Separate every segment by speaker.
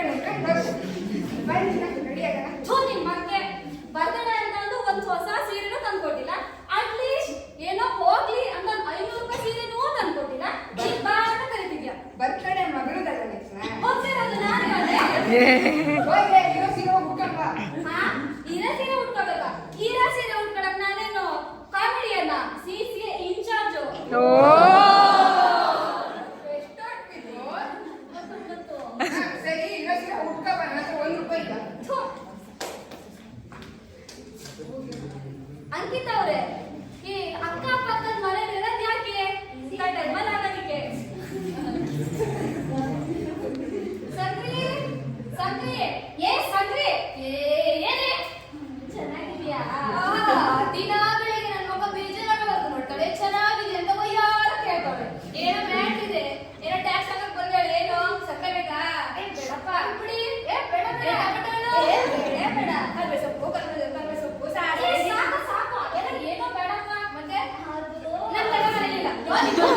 Speaker 1: ಇಟ್ಕೊಂಡು ಇಟ್ಕೊಂಡು ಬಸ್ ಬಂದು ನಂಗೆ ರೆಡಿ
Speaker 2: ಮಕ್ಕೆ ಬರ್ದಡೆ ಅಂತ ಒಂದು ಹೊಸ ಸೀರೆನೂ ತಂದು ಕೊಟ್ಟಿಲ್ಲ ಅಟ್ಲೀಸ್ಟ್ ಏನೋ ಹೋಗ್ಲಿ ಅಂತ ಒಂದು ಐನೂರು ರೂಪಾಯಿ ಸೀರೆನೂ ತಂದು ಕೊಟ್ಟಿಲ್ಲ ನೀನ್ ಬಾ ಅಂತ ಕರಿತಿದ್ಯಾ?
Speaker 1: ಬರ್ತ್ಡೇ ಮಗಳು ತಗೊಂಡಿದ್ನ
Speaker 2: ಹೋಗ್ತೀರ ಅಂಕಿತ ಅವರೇ ಈ ಅಕ್ಕ ಪಕ್ಕದ ಮನೆ ಇರೋದ್ ಯಾಕೆ? ಟೈಮಲ್ಲಿ ಆಗೋದಕ್ಕೆ? ಸಕ್ರಿಯೆ ಸಕ್ರಿಯೆ ಏ ಸಕ್ರಿಯೆ 아니, 너...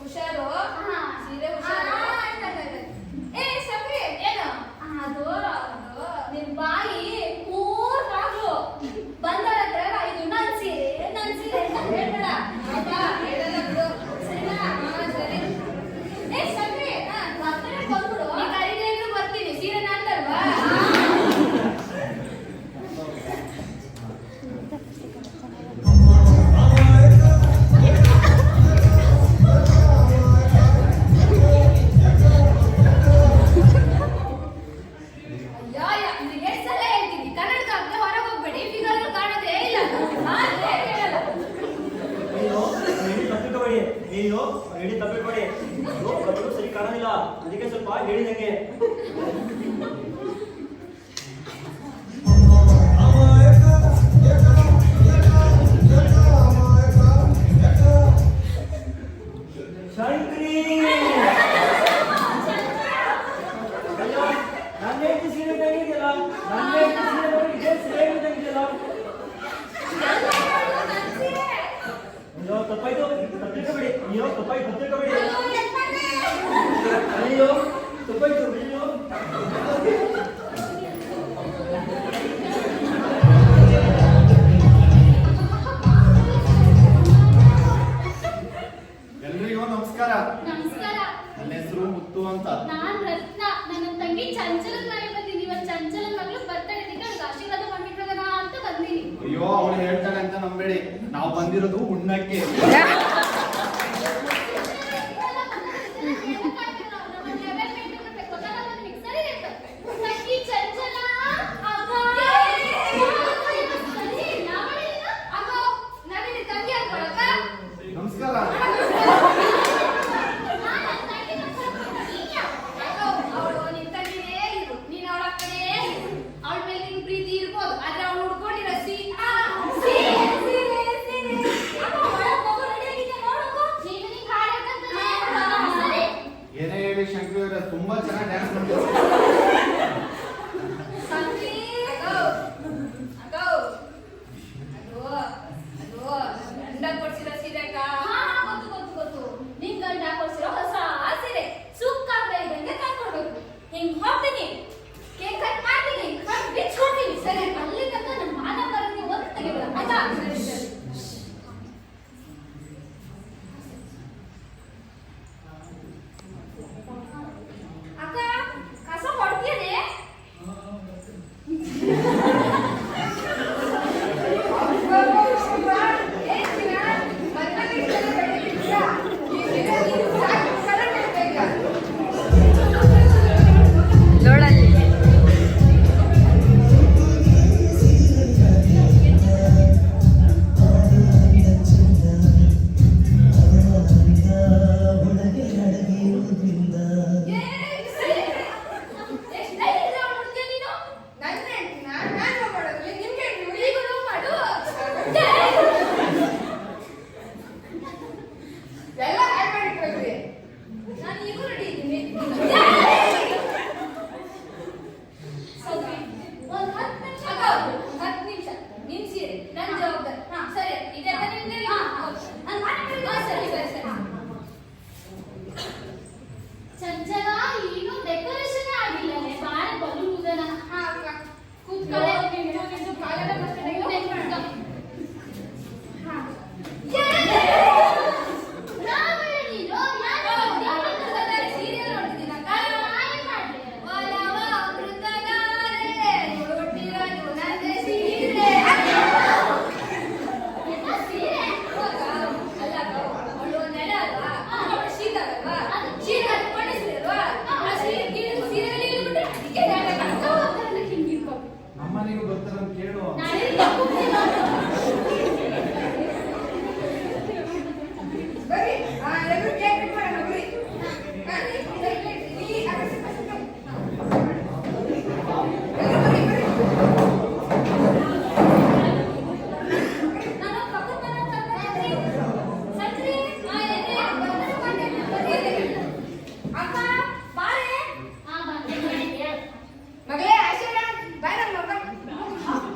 Speaker 2: ಹುಷಾರು
Speaker 3: 만들어도 못 날게. ಶಂಕರ್
Speaker 4: ಅವರ ತುಂಬಾ ಚೆನ್ನಾಗಿ ಡ್ಯಾನ್ಸ್ ಮಾಡ್ತಾರೆ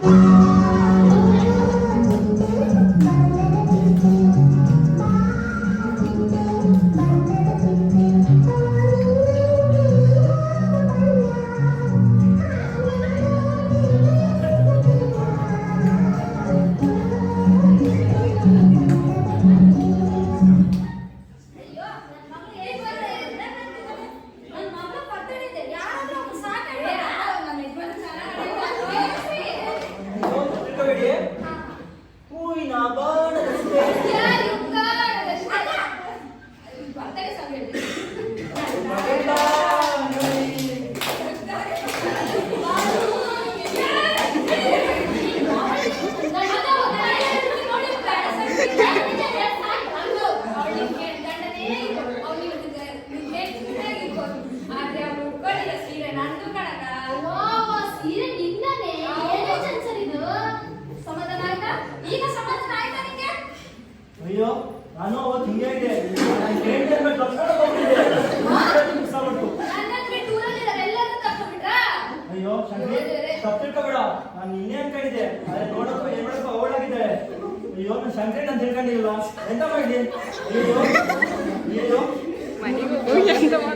Speaker 5: Thank you. minha voz.